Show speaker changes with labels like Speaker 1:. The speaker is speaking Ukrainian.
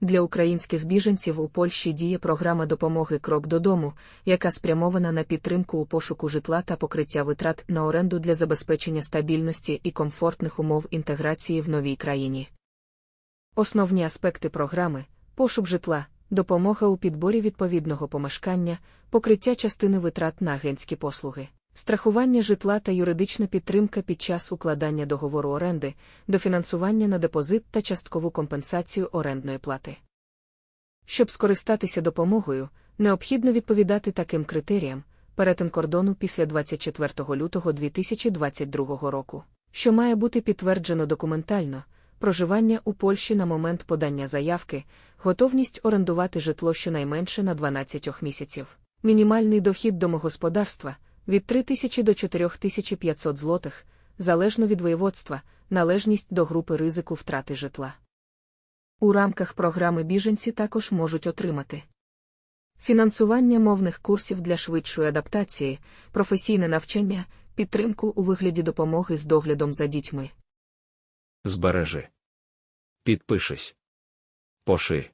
Speaker 1: Для українських біженців у Польщі діє програма допомоги Крок додому, яка спрямована на підтримку у пошуку житла та покриття витрат на оренду для забезпечення стабільності і комфортних умов інтеграції в новій країні. Основні аспекти програми пошук житла, допомога у підборі відповідного помешкання, покриття частини витрат на агентські послуги, страхування житла та юридична підтримка під час укладання договору оренди, дофінансування на депозит та часткову компенсацію орендної плати. Щоб скористатися допомогою, необхідно відповідати таким критеріям перетин кордону після 24 лютого 2022 року, що має бути підтверджено документально, проживання у Польщі на момент подання заявки, готовність орендувати житло щонайменше на 12 місяців, мінімальний дохід домогосподарства від 3 тисячі до 4500 злотих, залежно від воєводства, належність до групи ризику втрати житла. У рамках програми біженці також можуть отримати фінансування мовних курсів для швидшої адаптації, професійне навчання, підтримку у вигляді допомоги з доглядом за дітьми.
Speaker 2: Збережи. Підпишись. Поши.